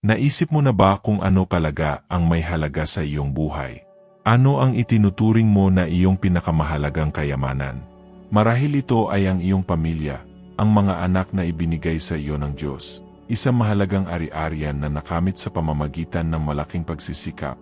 Naisip mo na ba kung ano kalaga ang may halaga sa iyong buhay? Ano ang itinuturing mo na iyong pinakamahalagang kayamanan? Marahil ito ay ang iyong pamilya, ang mga anak na ibinigay sa iyo ng Diyos, isang mahalagang ari-arian na nakamit sa pamamagitan ng malaking pagsisikap.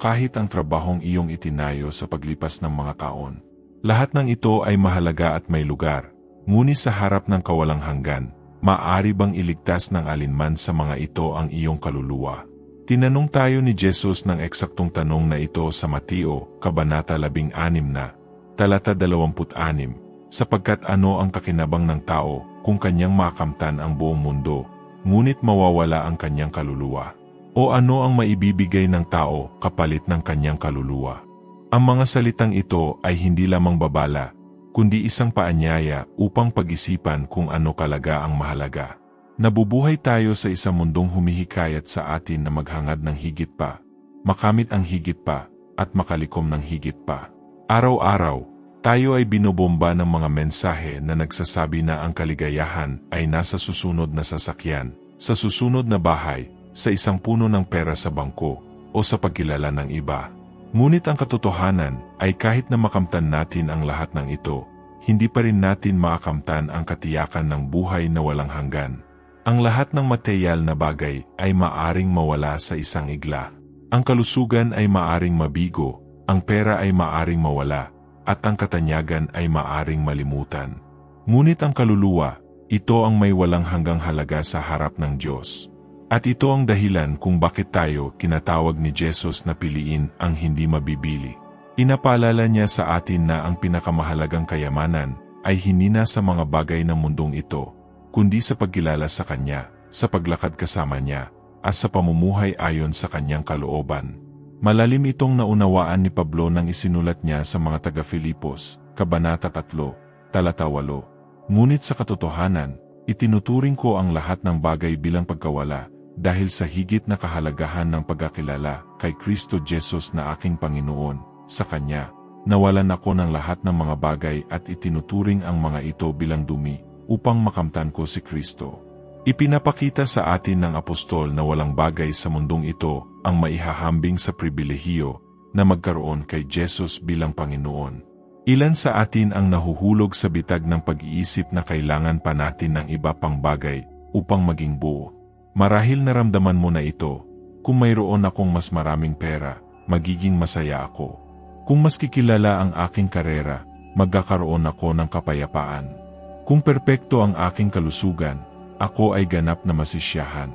Kahit ang trabahong iyong itinayo sa paglipas ng mga taon. Lahat ng ito ay mahalaga at may lugar, ngunit sa harap ng kawalang hanggan, maaari bang iligtas ng alinman sa mga ito ang iyong kaluluwa? Tinanong tayo ni Jesus ng eksaktong tanong na ito sa Mateo, Kabanata 16 na, talata 26, sapagkat ano ang kakinabang ng tao kung kanyang makamtan ang buong mundo, ngunit mawawala ang kanyang kaluluwa? O ano ang maibibigay ng tao kapalit ng kanyang kaluluwa? Ang mga salitang ito ay hindi lamang babala, kundi isang paanyaya upang pag-isipan kung ano kalaga ang mahalaga. Nabubuhay tayo sa isang mundong humihikayat sa atin na maghangad ng higit pa, makamit ang higit pa, at makalikom ng higit pa. Araw-araw, tayo ay binobomba ng mga mensahe na nagsasabi na ang kaligayahan ay nasa susunod na sasakyan, sa susunod na bahay, sa isang puno ng pera sa bangko, o sa pagkilala ng iba. Ngunit ang katotohanan ay kahit na makamtan natin ang lahat ng ito, hindi pa rin natin maakamtan ang katiyakan ng buhay na walang hanggan. Ang lahat ng materyal na bagay ay maaring mawala sa isang igla. Ang kalusugan ay maaring mabigo, ang pera ay maaring mawala, at ang katanyagan ay maaring malimutan. Ngunit ang kaluluwa, ito ang may walang hanggang halaga sa harap ng Diyos. At ito ang dahilan kung bakit tayo kinatawag ni Jesus na piliin ang hindi mabibili. Inapaalala niya sa atin na ang pinakamahalagang kayamanan ay hindi na sa mga bagay ng mundong ito, kundi sa pagkilala sa Kanya, sa paglakad kasama Niya, at sa pamumuhay ayon sa Kanyang kalooban. Malalim itong naunawaan ni Pablo nang isinulat niya sa mga taga-Filipos, Kabanata 3, Talata 8. Ngunit sa katotohanan, itinuturing ko ang lahat ng bagay bilang pagkawala, dahil sa higit na kahalagahan ng pagkakilala kay Kristo Jesus na aking Panginoon, sa Kanya, nawalan ako ng lahat ng mga bagay at itinuturing ang mga ito bilang dumi, upang makamtan ko si Kristo. Ipinapakita sa atin ng apostol na walang bagay sa mundong ito ang maihahambing sa pribilehiyo na magkaroon kay Jesus bilang Panginoon. Ilan sa atin ang nahuhulog sa bitag ng pag-iisip na kailangan pa natin ng iba pang bagay upang maging buo. Marahil naramdaman mo na ito, kung mayroon akong mas maraming pera, magiging masaya ako. Kung mas kikilala ang aking karera, magkakaroon ako ng kapayapaan. Kung perpekto ang aking kalusugan, ako ay ganap na masisyahan.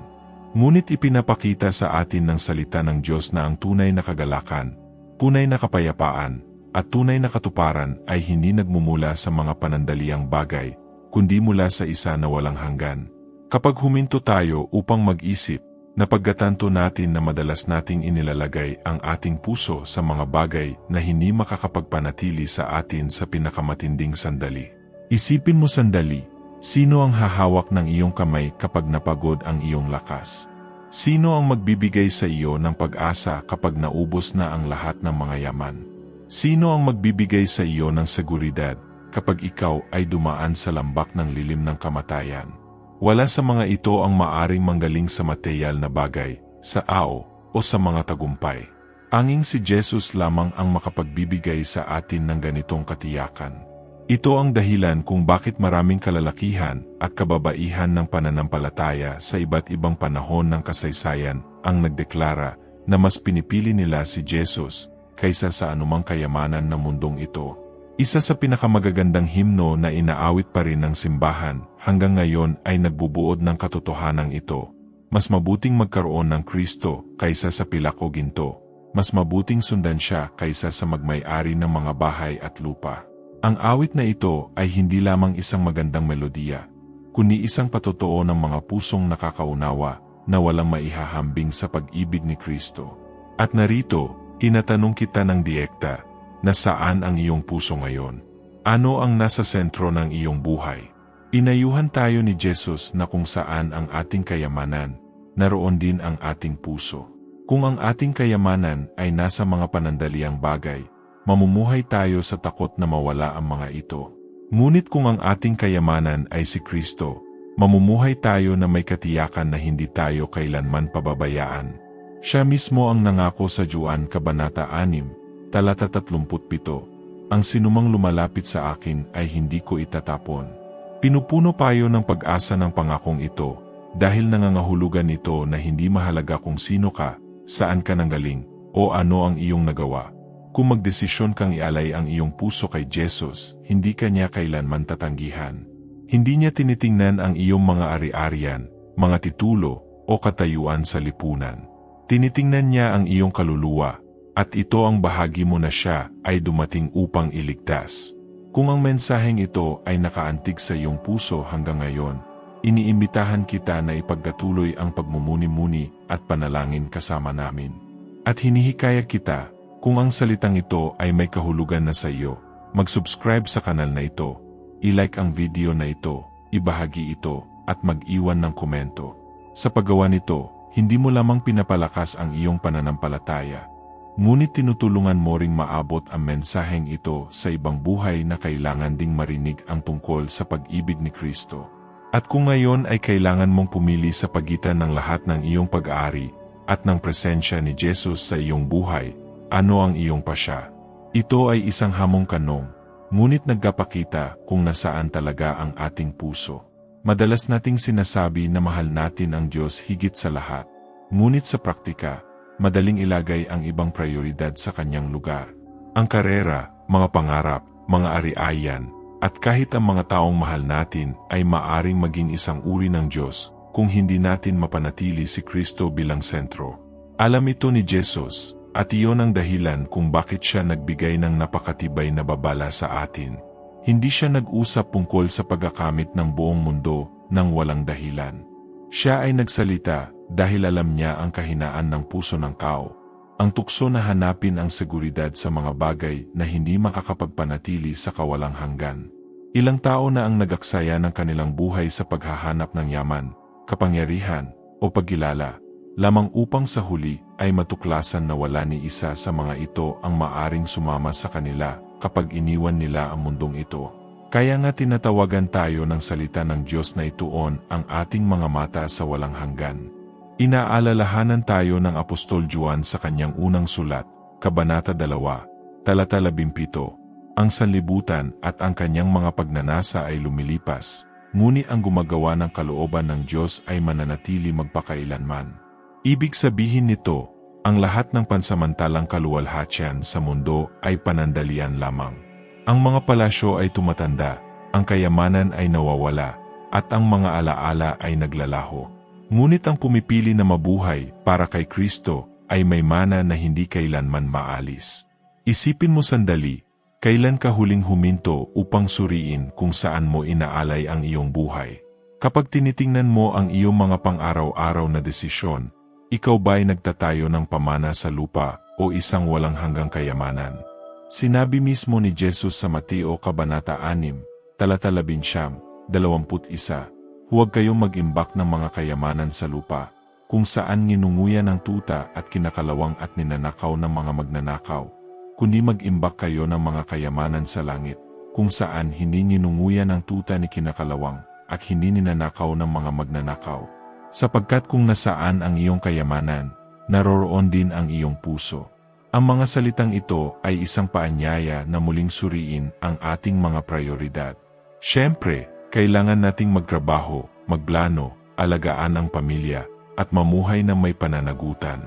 Ngunit ipinapakita sa atin ng salita ng Diyos na ang tunay na kagalakan, tunay na kapayapaan, at tunay na katuparan ay hindi nagmumula sa mga panandaliang bagay, kundi mula sa isa na walang hanggan. Kapag huminto tayo upang mag-isip, napaggatanto natin na madalas nating inilalagay ang ating puso sa mga bagay na hindi makakapagpanatili sa atin sa pinakamatinding sandali. Isipin mo sandali, sino ang hahawak ng iyong kamay kapag napagod ang iyong lakas? Sino ang magbibigay sa iyo ng pag-asa kapag naubos na ang lahat ng mga yaman? Sino ang magbibigay sa iyo ng seguridad kapag ikaw ay dumaan sa lambak ng lilim ng kamatayan? Wala sa mga ito ang maaring manggaling sa material na bagay, sa ao, o sa mga tagumpay. Anging si Jesus lamang ang makapagbibigay sa atin ng ganitong katiyakan. Ito ang dahilan kung bakit maraming kalalakihan at kababaihan ng pananampalataya sa iba't ibang panahon ng kasaysayan ang nagdeklara na mas pinipili nila si Jesus kaysa sa anumang kayamanan ng mundong ito. Isa sa pinakamagagandang himno na inaawit pa rin ng simbahan hanggang ngayon ay nagbubuod ng katotohanan ito. Mas mabuting magkaroon ng Kristo kaysa sa pilak o ginto. Mas mabuting sundan siya kaysa sa magmay-ari ng mga bahay at lupa. Ang awit na ito ay hindi lamang isang magandang melodiya, kundi isang patotoo ng mga pusong nakakaunawa na walang maihahambing sa pag-ibig ni Kristo. At narito, tinatanong kita ng direkta, na saan ang iyong puso ngayon? Ano ang nasa sentro ng iyong buhay? Inayuhan tayo ni Jesus na kung saan ang ating kayamanan, naroon din ang ating puso. Kung ang ating kayamanan ay nasa mga panandaliang bagay, mamumuhay tayo sa takot na mawala ang mga ito. Ngunit kung ang ating kayamanan ay si Kristo, Mamumuhay tayo na may katiyakan na hindi tayo kailanman pababayaan. Siya mismo ang nangako sa Juan Kabanata 6, talata 37, Ang sinumang lumalapit sa akin ay hindi ko itatapon. Pinupuno payo ng pag-asa ng pangakong ito, dahil nangangahulugan ito na hindi mahalaga kung sino ka, saan ka nanggaling, o ano ang iyong nagawa. Kung magdesisyon kang ialay ang iyong puso kay Jesus, hindi ka niya kailanman tatanggihan. Hindi niya tinitingnan ang iyong mga ari-arian, mga titulo, o katayuan sa lipunan. Tinitingnan niya ang iyong kaluluwa, at ito ang bahagi mo na siya ay dumating upang iligtas. Kung ang mensaheng ito ay nakaantig sa iyong puso hanggang ngayon, iniimbitahan kita na ipagkatuloy ang pagmumuni-muni at panalangin kasama namin. At hinihikaya kita, kung ang salitang ito ay may kahulugan na sa iyo, mag-subscribe sa kanal na ito i-like ang video na ito, ibahagi ito, at mag-iwan ng komento. Sa paggawa nito, hindi mo lamang pinapalakas ang iyong pananampalataya, ngunit tinutulungan mo ring maabot ang mensaheng ito sa ibang buhay na kailangan ding marinig ang tungkol sa pag-ibig ni Kristo. At kung ngayon ay kailangan mong pumili sa pagitan ng lahat ng iyong pag-aari at ng presensya ni Jesus sa iyong buhay, ano ang iyong pasya? Ito ay isang hamong kanong, Ngunit nagkapakita kung nasaan talaga ang ating puso. Madalas nating sinasabi na mahal natin ang Diyos higit sa lahat. Ngunit sa praktika, madaling ilagay ang ibang prioridad sa kanyang lugar. Ang karera, mga pangarap, mga ari-ayan, at kahit ang mga taong mahal natin ay maaring maging isang uri ng Diyos kung hindi natin mapanatili si Kristo bilang sentro. Alam ito ni Jesus, at iyon ang dahilan kung bakit siya nagbigay ng napakatibay na babala sa atin. Hindi siya nag-usap tungkol sa pagkakamit ng buong mundo nang walang dahilan. Siya ay nagsalita dahil alam niya ang kahinaan ng puso ng tao. Ang tukso na hanapin ang seguridad sa mga bagay na hindi makakapagpanatili sa kawalang hanggan. Ilang tao na ang nagaksaya ng kanilang buhay sa paghahanap ng yaman, kapangyarihan, o pagkilala, lamang upang sa huli ay matuklasan na wala ni isa sa mga ito ang maaring sumama sa kanila kapag iniwan nila ang mundong ito. Kaya nga tinatawagan tayo ng salita ng Diyos na ituon ang ating mga mata sa walang hanggan. Inaalalahanan tayo ng Apostol Juan sa kanyang unang sulat, Kabanata 2, Talata 17, Ang sanlibutan at ang kanyang mga pagnanasa ay lumilipas, ngunit ang gumagawa ng kalooban ng Diyos ay mananatili magpakailanman. Ibig sabihin nito, ang lahat ng pansamantalang kaluwalhatian sa mundo ay panandalian lamang. Ang mga palasyo ay tumatanda, ang kayamanan ay nawawala, at ang mga alaala ay naglalaho. Ngunit ang pumipili na mabuhay para kay Kristo ay may mana na hindi kailanman maalis. Isipin mo sandali, kailan ka huling huminto upang suriin kung saan mo inaalay ang iyong buhay. Kapag tinitingnan mo ang iyong mga pang-araw-araw na desisyon, ikaw ba'y nagtatayo ng pamana sa lupa o isang walang hanggang kayamanan? Sinabi mismo ni Jesus sa Mateo Kabanata 6, talata 11, 21, Huwag kayong mag-imbak ng mga kayamanan sa lupa, kung saan nginunguyan ng tuta at kinakalawang at ninanakaw ng mga magnanakaw, kundi mag-imbak kayo ng mga kayamanan sa langit, kung saan hindi ninunguyan ng tuta ni kinakalawang at hindi ninanakaw ng mga magnanakaw sapagkat kung nasaan ang iyong kayamanan, naroroon din ang iyong puso. Ang mga salitang ito ay isang paanyaya na muling suriin ang ating mga prioridad. Siyempre, kailangan nating magtrabaho, magplano, alagaan ang pamilya, at mamuhay na may pananagutan.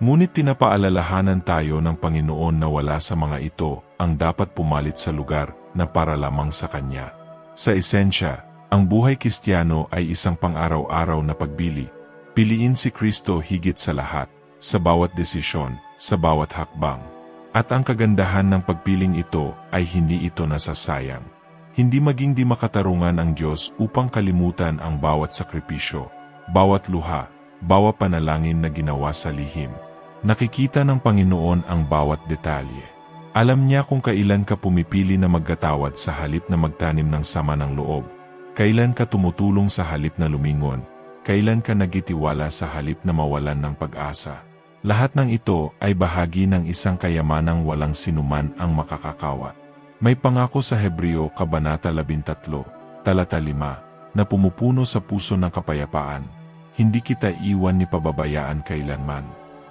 Ngunit tinapaalalahanan tayo ng Panginoon na wala sa mga ito ang dapat pumalit sa lugar na para lamang sa Kanya. Sa esensya, ang buhay Kristiyano ay isang pang-araw-araw na pagbili. Piliin si Kristo higit sa lahat, sa bawat desisyon, sa bawat hakbang. At ang kagandahan ng pagpiling ito ay hindi ito nasasayang. Hindi maging di makatarungan ang Diyos upang kalimutan ang bawat sakripisyo, bawat luha, bawat panalangin na ginawa sa lihim. Nakikita ng Panginoon ang bawat detalye. Alam niya kung kailan ka pumipili na magkatawad sa halip na magtanim ng sama ng loob Kailan ka tumutulong sa halip na lumingon? Kailan ka nagitiwala sa halip na mawalan ng pag-asa? Lahat ng ito ay bahagi ng isang kayamanang walang sinuman ang makakakawat. May pangako sa Hebreo Kabanata 13, talata 5, na pumupuno sa puso ng kapayapaan. Hindi kita iwan ni pababayaan kailanman.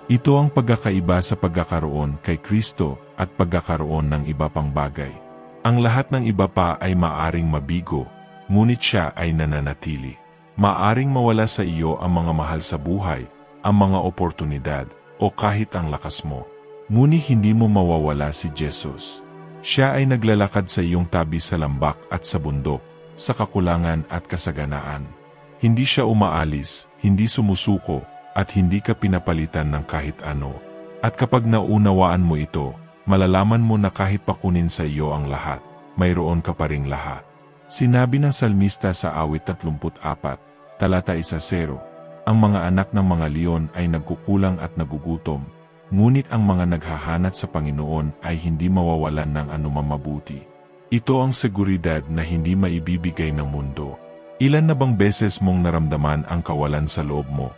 Ito ang pagkakaiba sa pagkakaroon kay Kristo at pagkakaroon ng iba pang bagay. Ang lahat ng iba pa ay maaring mabigo, ngunit siya ay nananatili. Maaring mawala sa iyo ang mga mahal sa buhay, ang mga oportunidad, o kahit ang lakas mo. Ngunit hindi mo mawawala si Jesus. Siya ay naglalakad sa iyong tabi sa lambak at sa bundok, sa kakulangan at kasaganaan. Hindi siya umaalis, hindi sumusuko, at hindi ka pinapalitan ng kahit ano. At kapag naunawaan mo ito, malalaman mo na kahit pakunin sa iyo ang lahat, mayroon ka pa ring lahat. Sinabi ng salmista sa awit 34, talata 1-0, ang mga anak ng mga leon ay nagkukulang at nagugutom, ngunit ang mga naghahanat sa Panginoon ay hindi mawawalan ng anumang mabuti. Ito ang seguridad na hindi maibibigay ng mundo. Ilan na bang beses mong naramdaman ang kawalan sa loob mo?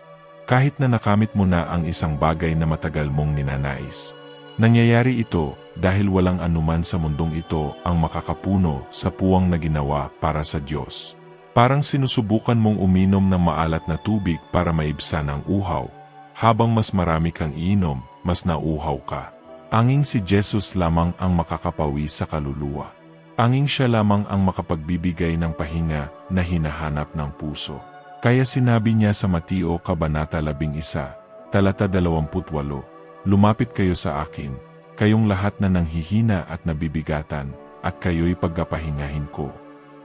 Kahit na nakamit mo na ang isang bagay na matagal mong ninanais. Nangyayari ito dahil walang anuman sa mundong ito ang makakapuno sa puwang na ginawa para sa Diyos. Parang sinusubukan mong uminom ng maalat na tubig para maibsan ang uhaw. Habang mas marami kang iinom, mas nauhaw ka. Anging si Jesus lamang ang makakapawi sa kaluluwa. Anging siya lamang ang makapagbibigay ng pahinga na hinahanap ng puso. Kaya sinabi niya sa Mateo Kabanata 11, talata 28, Lumapit kayo sa akin, kayong lahat na nanghihina at nabibigatan, at kayo'y pagkapahingahin ko.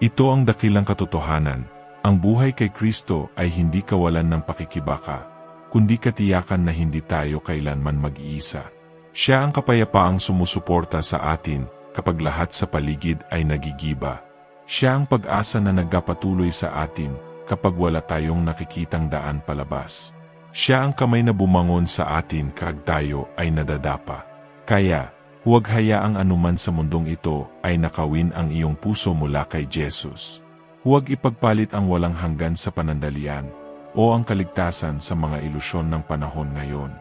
Ito ang dakilang katotohanan, ang buhay kay Kristo ay hindi kawalan ng pakikibaka, kundi katiyakan na hindi tayo kailanman mag-iisa. Siya ang kapayapaang sumusuporta sa atin kapag lahat sa paligid ay nagigiba. Siya ang pag-asa na nagpapatuloy sa atin kapag wala tayong nakikitang daan palabas. Siya ang kamay na bumangon sa atin kag tayo ay nadadapa. Kaya, huwag hayaang anuman sa mundong ito ay nakawin ang iyong puso mula kay Jesus. Huwag ipagpalit ang walang hanggan sa panandalian o ang kaligtasan sa mga ilusyon ng panahon ngayon.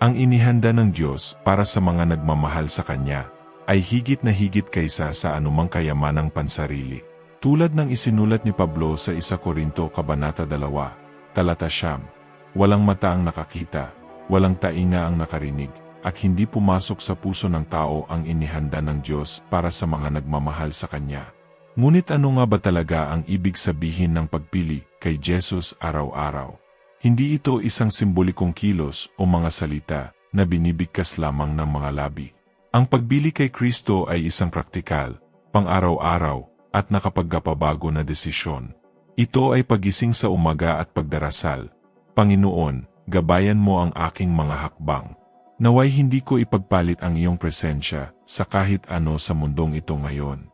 Ang inihanda ng Diyos para sa mga nagmamahal sa Kanya ay higit na higit kaysa sa anumang kayamanang pansarili. Tulad ng isinulat ni Pablo sa 1 Korinto Kabanata 2, Talata Siyam, Walang mata ang nakakita, walang tainga ang nakarinig, at hindi pumasok sa puso ng tao ang inihanda ng Diyos para sa mga nagmamahal sa Kanya. Ngunit ano nga ba talaga ang ibig sabihin ng pagpili kay Jesus araw-araw? Hindi ito isang simbolikong kilos o mga salita na binibigkas lamang ng mga labi. Ang pagbili kay Kristo ay isang praktikal, pang-araw-araw, at nakapagkapabago na desisyon. Ito ay pagising sa umaga at pagdarasal, Panginoon, gabayan mo ang aking mga hakbang. Naway hindi ko ipagpalit ang iyong presensya sa kahit ano sa mundong ito ngayon.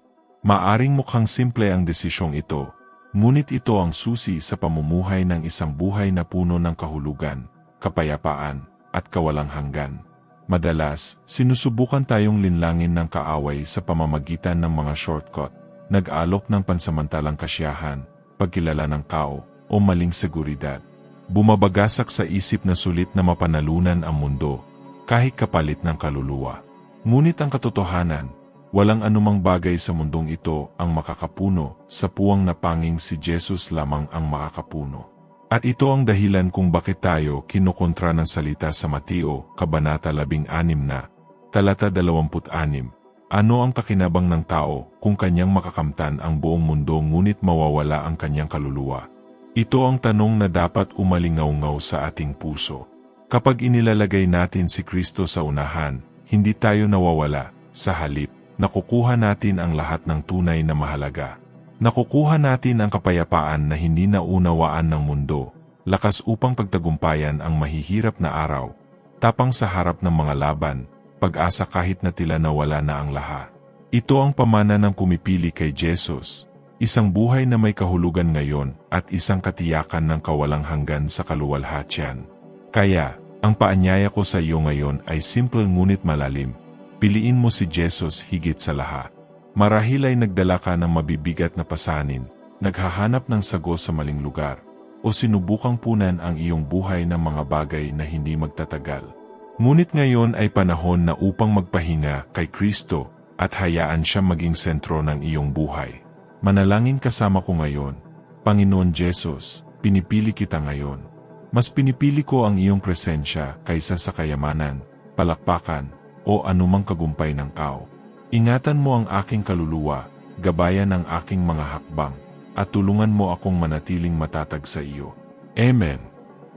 Maaring mukhang simple ang desisyong ito, ngunit ito ang susi sa pamumuhay ng isang buhay na puno ng kahulugan, kapayapaan, at kawalang hanggan. Madalas, sinusubukan tayong linlangin ng kaaway sa pamamagitan ng mga shortcut, nag-alok ng pansamantalang kasiyahan, pagkilala ng kao, o maling seguridad. Bumabagasak sa isip na sulit na mapanalunan ang mundo, kahit kapalit ng kaluluwa. Ngunit ang katotohanan, walang anumang bagay sa mundong ito ang makakapuno sa puwang na panging si Jesus lamang ang makakapuno. At ito ang dahilan kung bakit tayo kinukontra ng salita sa Mateo, Kabanata 16 na, talata 26, ano ang kakinabang ng tao kung kanyang makakamtan ang buong mundo ngunit mawawala ang kanyang kaluluwa? Ito ang tanong na dapat umalingaw-ngaw sa ating puso. Kapag inilalagay natin si Kristo sa unahan, hindi tayo nawawala, sa halip, nakukuha natin ang lahat ng tunay na mahalaga. Nakukuha natin ang kapayapaan na hindi naunawaan ng mundo, lakas upang pagtagumpayan ang mahihirap na araw, tapang sa harap ng mga laban, pag-asa kahit na tila nawala na ang lahat. Ito ang pamana ng kumipili kay Jesus, Isang buhay na may kahulugan ngayon at isang katiyakan ng kawalang hanggan sa kaluwalhatian. Kaya, ang paanyaya ko sa iyo ngayon ay simple ngunit malalim. Piliin mo si Jesus higit sa lahat. Marahil ay nagdala ka ng mabibigat na pasanin, naghahanap ng sago sa maling lugar, o sinubukang punan ang iyong buhay ng mga bagay na hindi magtatagal. Ngunit ngayon ay panahon na upang magpahinga kay Kristo at hayaan siya maging sentro ng iyong buhay. Manalangin kasama ko ngayon. Panginoon Jesus, pinipili kita ngayon. Mas pinipili ko ang iyong presensya kaysa sa kayamanan, palakpakan, o anumang kagumpay ng tao. Ingatan mo ang aking kaluluwa, gabayan ang aking mga hakbang, at tulungan mo akong manatiling matatag sa iyo. Amen.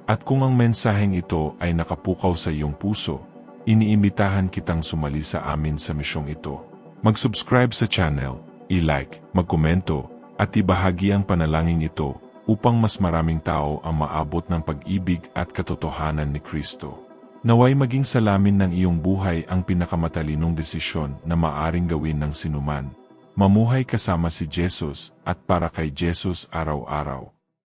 At kung ang mensaheng ito ay nakapukaw sa iyong puso, iniimbitahan kitang sumali sa amin sa misyong ito. Mag-subscribe sa channel, i-like, magkomento, at ibahagi ang panalangin ito upang mas maraming tao ang maabot ng pag-ibig at katotohanan ni Kristo. Naway maging salamin ng iyong buhay ang pinakamatalinong desisyon na maaring gawin ng sinuman. Mamuhay kasama si Jesus at para kay Jesus araw-araw.